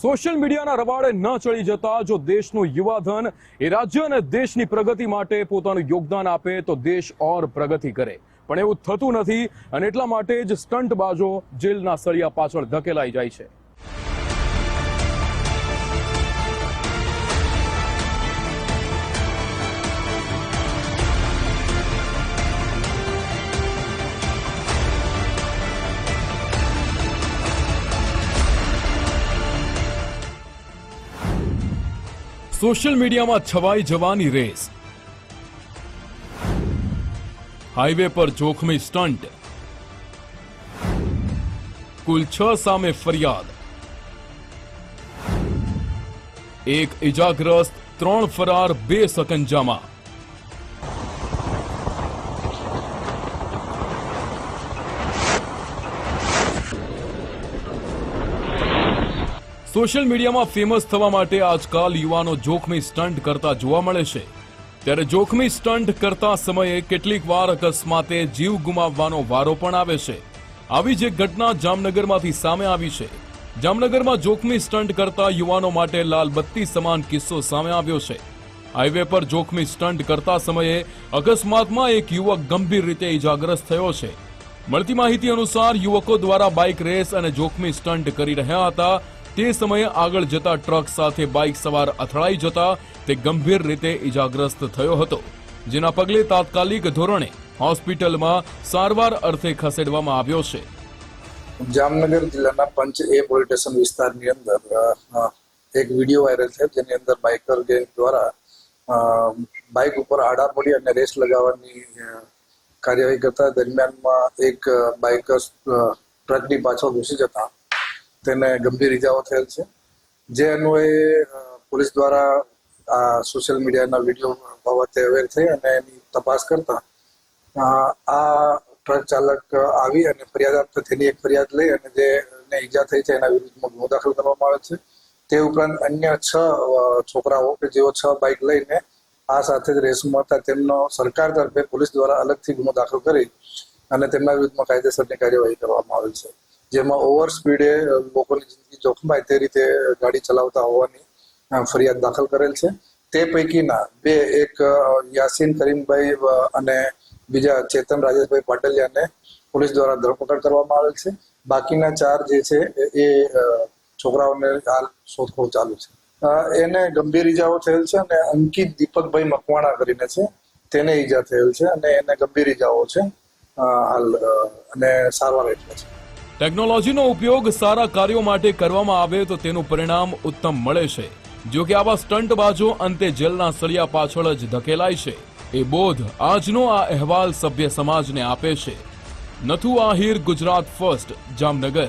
Social મીડિયાના રવાડે ન ચડી જતા જો દેશનું યુવાધન એ રાજ્ય અને દેશની પ્રગતિ માટે પોતાનું યોગદાન આપે તો દેશ ઓર પ્રગતિ કરે. પણ એવું થતું નથી અને એટલા માટે જ સ્ટંટબાજો જેલના સળિયા પાછળ ધકેલાઈ જાય છે. સોશિયલ મીડિયામાં છવાઈ જવાની રેસ હાઈવે પર જોખમી સ્ટંટ કુલ છ સામે ફરિયાદ એક ઇજાગ્રસ્ત ત્રણ ફરાર બે સકંજામાં સોશિયલ મીડિયામાં ફેમસ થવા માટે આજકાલ યુવાનો જોખમી સ્ટંટ કરતા જોવા મળે છે. ત્યારે જોખમી સ્ટંટ કરતા સમયે કેટલીક વાર અકસ્માતે જીવ ગુમાવવાનો વારો પણ આવે છે. આવી જ એક ઘટના જામનગરમાંથી સામે આવી છે. જામનગરમાં જોખમી સ્ટંટ કરતા યુવાનો માટે લાલબત્તી સમાન કિસ્સો સામે આવ્યો છે. હાઈવે પર જોખમી સ્ટંટ કરતા સમયે અકસ્માતમાં એક યુવક ગંભીર રીતે ઇજાગ્રસ્ત થયો છે. મળતી માહિતી અનુસાર યુવકો દ્વારા બાઇક રેસ અને જોખમી સ્ટન્ટ કરી રહ્યા હતા. તે સમયે આગળ જતા ટ્રક સાથે બાઇક સવાર અથડાઈ જતા તે ગંભીર રીતે ઇજાગ્રસ્ત થયો હતો, જેના પગલે તાત્કાલિક ધોરણે હોસ્પિટલમાં સારવાર અર્થે ખસેડવામાં આવ્યો છે. જામનગર જિલ્લાના પંચ એ પોલીસ સ્ટેશન વિસ્તારની અંદર એક વીડિયો વાયરલ છે જેની અંદર બાઇકર ગેંગ દ્વારા બાઇક ઉપર આડા પડી અને રેસ લગાવવાની કાર્યવાહી કરતા દરમિયાનમાં એક બાઇકર ટ્રકની પાછળ ઘૂસી જતા તેને ગંભીર ઇજાઓ થયેલ છે. જે અન્વયે પોલીસ દ્વારા આ સોશિયલ મીડિયાના વીડિયો બાબતે અવેર થઈ અને એની તપાસ કરતા આ ટ્રક ચાલક આવી અને ફરિયાદ આપતા તેની એક ફરિયાદ લઈ અને જે ને ઈજા થઈ છે એના વિરુદ્ધમાં ગુનો દાખલ કરવામાં આવે છે. તે ઉપરાંત અન્ય છ છોકરાઓ કે જેઓ છ બાઇક લઈને આ સાથે જ રેસમાં હતા, તેમનો સરકાર તરફે પોલીસ દ્વારા અલગથી ગુનો દાખલ કરી અને તેમના વિરુદ્ધમાં કાયદેસરની કાર્યવાહી કરવામાં આવેલ છે. જેમાં ઓવર સ્પીડે લોકોની જિંદગી જોખમાય તે રીતે ગાડી ચલાવતા હોવાની ફરિયાદ દાખલ કરેલ છે. તે પૈકીના બે, એક યાસીન કરીમભાઈ અને બીજા ચેતન રાજેશભાઈ પાટલિયાને પોલીસ દ્વારા ધરપકડ કરવામાં આવેલ છે. બાકીના ચાર જે છે, એ છોકરાઓને હાલ શોધખોળ ચાલુ છે. એને ગંભીર ઈજાઓ થયેલ છે અને અંકિત દીપકભાઈ મકવાણા કરીને છે, તેને ઈજા થયેલ છે અને એને ગંભીર ઈજાઓ છે હાલ અને સારવાર હેઠળ છે. ટેકનોલોજીનો ઉપયોગ સારા કાર્યો માટે કરવામાં આવે તો તેનું પરિણામ ઉત્તમ મળે છે. જો કે આવા સ્ટંટબાજો અંતે જેલના સળિયા પાછળ જ ધકેલાય છે. એ બોધ આજનો આ અહેવાલ સભ્ય સમાજને આપે છે. નથુ આહિર ગુજરાત ફર્સ્ટ, જામનગર.